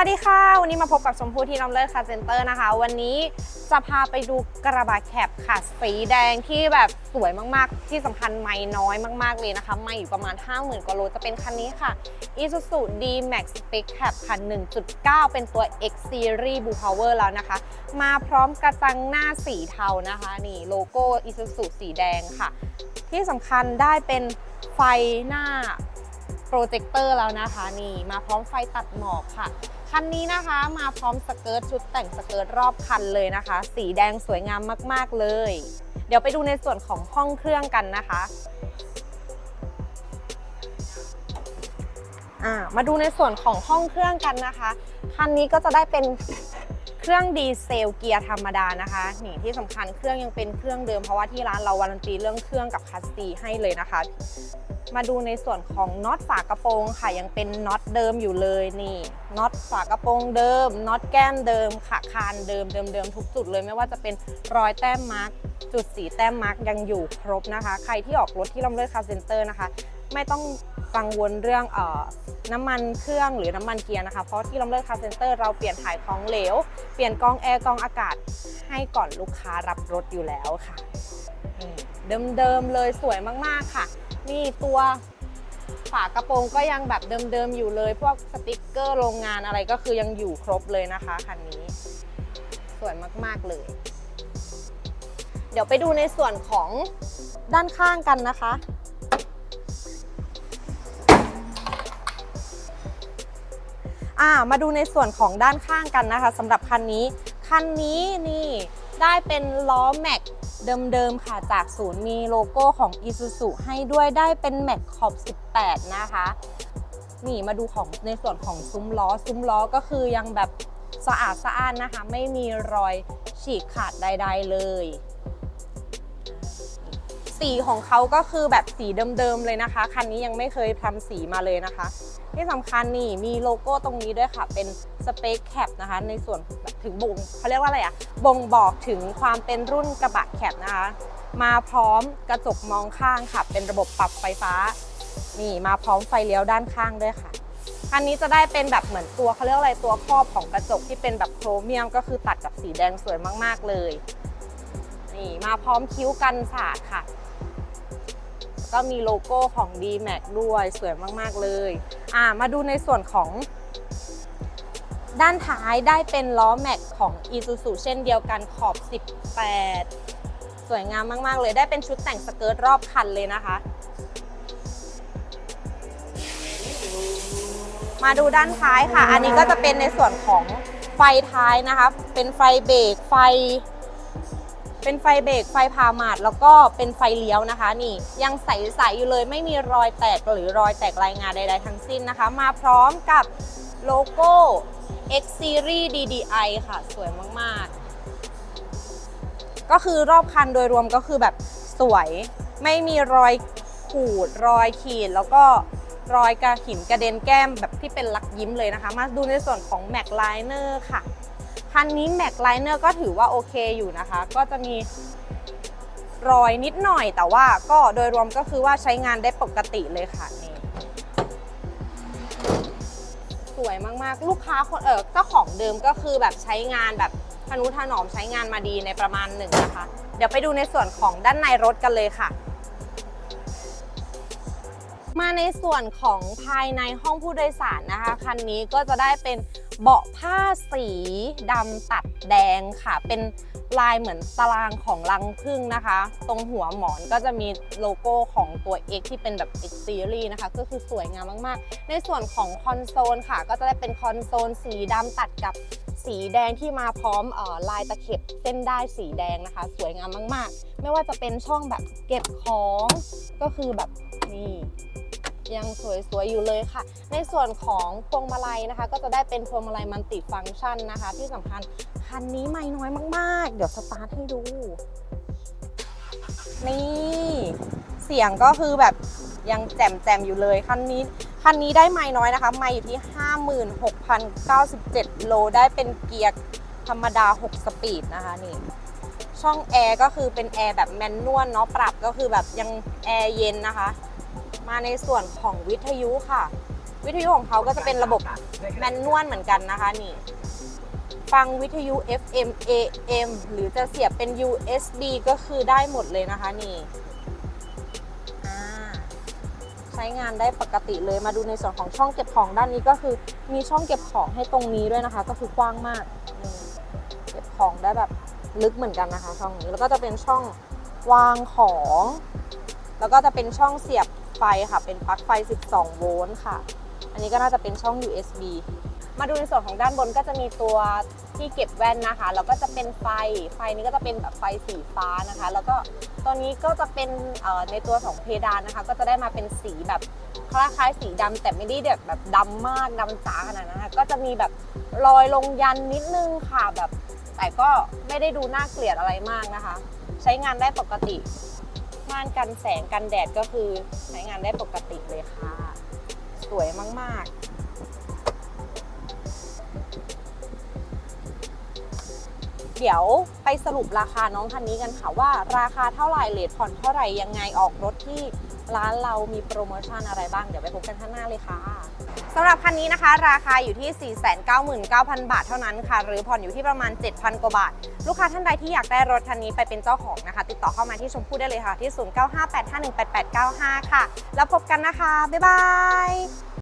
วัสดีค่ะ วันนี้มาพบกับชมพู่ที่น้ำเลิศคาเซนเตอร์นะคะ วันนี้จะพาไปดูกระบะแคบค่ะสีแดงที่แบบสวยมากๆ ที่สำคัญไม่น้อยมากๆเลยนะคะ ไม่อยู่ประมาณ 50,000กว่าโลจะเป็นคันนี้ค่ะ Isuzu D-Max Spec Cab ค่ะ1.9 เป็นตัว X Series Blue Power แล้วนะคะ มาพร้อมกระจังหน้าสีเทานะคะ นี่โลโก้ Isuzu สีแดงค่ะ ที่สำคัญได้เป็นไฟหน้าโปรเจคเตอร์แล้วนะคะ นี่มาพร้อมไฟตัดหมอกค่ะ คันนี้นะคะมาพร้อมสเกิร์ตชุดแต่งสเกิร์ตรอบคันเลยนะคะ สีแดงสวยงามมากๆเลย เดี๋ยวไปดูในส่วนของห้องเครื่องกันนะคะมาดูในส่วนของห้องเครื่องกันนะคะ คันนี้ก็จะได้เป็นเครื่องดีเซลเกียร์ธรรมดานะคะนี่ที่สำคัญเครื่องยังเป็นเครื่องเดิมเพราะว่าที่ร้านเราวารันตีเรื่องเครื่องกับคัสซีให้เลยนะคะ มาดูในส่วนของน็อตฝากระโปรงค่ะยังเป็นน็อตเดิมอยู่เลยนี่น็อตฝากระโปรงเดิมน็อตแก้มเดิมค่ะคานเดิมเดิมเดิมทุกจุดเลยไม่ว่าจะเป็นรอยแต้มมาร์กจุดสีแต้มมาร์กยังอยู่ครบนะคะ ใครที่ออกรถที่ลำเลิศคาร์เซ็นเตอร์นะคะ ไม่ต้องกังวลเรื่องเออน้ำมันเครื่องหรือน้ำมันเกียร์นะคะ เพราะที่ลำเลิศคาร์เซ็นเตอร์เราเปลี่ยนถ่ายของเหลว เปลี่ยนกองแอร์กองอากาศให้ก่อนลูกค้ารับรถอยู่แล้วค่ะเดิมๆเลยสวยมากๆค่ะ นี่ตัวฝากระโปรงก็ยังแบบเดิมๆอยู่เลย พวกสติกเกอร์โรงงานอะไรก็คือยังอยู่ครบเลยนะคะคันนี้ สวยมากๆเลย เดี๋ยวไปดูในส่วนของด้านข้างกันนะคะ อ่ามาดูในส่วนของด้านข้างกันนะคะสำหรับคันนี้ คันนี้นี่ได้เป็นล้อแม็ก เดิมๆค่ะจากศูนย์มีโลโก้ของ Isuzu ให้ด้วยได้เป็นแม็กขอบ 18 นะคะ นี่มาดูของในส่วนของซุ้มล้อ ซุ้มล้อก็คือยังแบบสะอาดสะอ้านนะคะ ไม่มีรอยฉีกขาดใด ๆ เลย สีของเขาก็คือแบบสีเดิมๆเลยนะคะ คันนี้ยังไม่เคยทำสีมาเลยนะคะ ที่สำคัญนี่มีโลโก้ตรงนี้ด้วยค่ะเป็น สเปคแคปนะคะ ในส่วนถึงบ่งเขาเรียกว่าอะไรอะบ่งบอกถึงความเป็นรุ่นกระบะแคปนะคะ มาพร้อมกระจกมองข้างค่ะ เป็นระบบปรับไฟฟ้า นี่มาพร้อมไฟเลี้ยวด้านข้างด้วยค่ะคันนี้จะได้เป็นแบบเหมือนตัวเขาเรียกอะไรตัวครอบของกระจกที่เป็นแบบโครเมียมก็คือตัดกับสีแดงสวยมากๆเลยนี่มาพร้อมคิ้วกันสาดค่ะ ก็มีโลโก้ของ D-Max ด้วยสวยมากๆเลย อ่ามาดูในส่วนของ ด้านท้ายได้เป็นล้อแม็กของ Isuzu เช่นเดียวกันขอบ 18 สวยงามมาก ๆ เลยได้เป็นชุดแต่งสเกิร์ตรอบคันเลยนะคะ มาดูด้านท้ายค่ะ อันนี้ก็จะเป็นในส่วนของไฟท้ายนะคะ เป็นไฟเบรกไฟ เป็นไฟเบรกไฟพามาดแล้วก็เป็นไฟเลี้ยวนะคะ นี่ยังใสๆอยู่เลยไม่มีรอยแตกหรือรอยแตกรายงานใด ๆ ทั้งสิ้นนะคะ มาพร้อมกับโลโก้ X Series DDI ค่ะ สวยมากๆ ก็คือรอบคันโดยรวมก็คือแบบสวยไม่มีรอยขูดรอยขีด แล้วก็รอยกระหินกระเด็นแก้มแบบที่เป็นลักยิ้มเลยนะคะ มาดูในส่วนของ Mac Liner ค่ะ คันนี้ Mac Liner ก็ถือว่าโอเคอยู่นะคะ ก็จะมีรอยนิดหน่อยแต่ว่าก็โดยรวมก็คือว่าใช้งานได้ปกติเลยค่ะนี่ สวยมากๆ ลูกค้าคนเออเจ้าของเดิมก็คือแบบใช้งานแบบพนุถนอมใช้งานมาดีในประมาณหนึ่งนะคะ เดี๋ยวไปดูในส่วนของด้านในรถกันเลยค่ะ มาในส่วนของภายในห้องผู้โดยสารนะคะ คันนี้ก็จะได้เป็น เบาะผ้าสีดำตัดแดงค่ะ เป็นลายเหมือนตารางของรังผึ้งนะคะ ตรงหัวหมอนก็จะมีโลโก้ของตัว X ที่เป็นแบบ X Series นะคะ ก็คือสวยงามมากๆ ในส่วนของคอนโซลค่ะ ก็จะได้เป็นคอนโซลสีดำตัดกับสีแดงที่มาพร้อมออลายตะเข็บเส้นได้สีแดงนะคะ สวยงามมาก ๆ ไม่ว่าจะเป็นช่องแบบเก็บของก็คือแบบนี่ ยังสวยๆอยู่เลยค่ะ ในส่วนของพวงมาลัยนะคะ ก็จะได้เป็นพวงมาลัยมันติฟังก์ชันนะคะ ที่สำคัญคันนี้ไม่น้อยมากๆ เดี๋ยวสตาร์ทให้ดู นี่เสียงก็คือแบบยังแจ่มๆอยู่เลยคันนี้คันนี้ได้ไม่น้อยนะคะ ไม่อยู่ที่ 56,097 โลได้เป็นเกียร์ธรรมดา 6 สปีดนะคะนี่ช่องแอร์ก็คือเป็นแอร์แบบแมนนวลเนาะปรับก็คือแบบยังแอร์เย็นนะคะ มาในส่วนของวิทยุค่ะ วิทยุของเขาก็จะเป็นระบบแมนนวลเหมือนกันนะคะนี่ ฟังวิทยุ FM AM หรือจะเสียบเป็น USB ก็คือได้หมดเลยนะคะนี่ใช้งานได้ปกติเลยมาดูในส่วนของช่องเก็บของด้านนี้ก็คือ มีช่องเก็บของให้ตรงนี้ด้วยนะคะ ก็คือกว้างมากเก็บของได้แบบลึกเหมือนกันนะคะช่องนี้แล้วก็จะเป็นช่องวางของ แล้วก็จะเป็นช่องเสียบ ไฟค่ะ เป็นปลั๊กไฟ 12 โวลต์ค่ะ อันนี้ก็น่าจะเป็นช่อง USB มาดูในส่วนของด้านบนก็จะมีตัวที่เก็บแว่นนะคะ แล้วก็จะเป็นไฟ ไฟนี้ก็จะเป็นแบบไฟสีฟ้านะคะ แล้วก็ตัวนี้ก็จะเป็นในตัวของเพดานนะคะ ก็จะได้มาเป็นสีแบบคล้ายๆสีดำแต่ไม่ได้แบบแบบดำมากดำจ๋าขนาดนั้นนะคะก็จะมีแบบรอยลงยันนิดนึงค่ะแบบ แต่ก็ไม่ได้ดูน่าเกลียดอะไรมากนะคะ ใช้งานได้ปกติ ม่านกันแสงกันแดดก็คือใช้งานได้ปกติเลยค่ะ สวยมาก ๆเดี๋ยวไปสรุปราคาน้องคันนี้กันค่ะว่าราคาเท่าไหร่เลทผ่อนเท่าไหร่ยังไงออกรถที่ ร้านเรามีโปรโมชั่นอะไรบ้าง เดี๋ยวไปพบกันข้างหน้าเลยค่ะสำหรับคันนี้นะคะ ราคาอยู่ที่ 499,000 บาทเท่านั้นค่ะ หรือผ่อนอยู่ที่ประมาณ 7,000 กว่าบาท ลูกค้าท่านใดที่อยากได้รถคันนี้ไปเป็นเจ้าของนะคะ ติดต่อเข้ามาที่ชมพู่ได้เลยค่ะที่ 0958518895 ค่ะ แล้วพบกันนะคะ บ๊ายบาย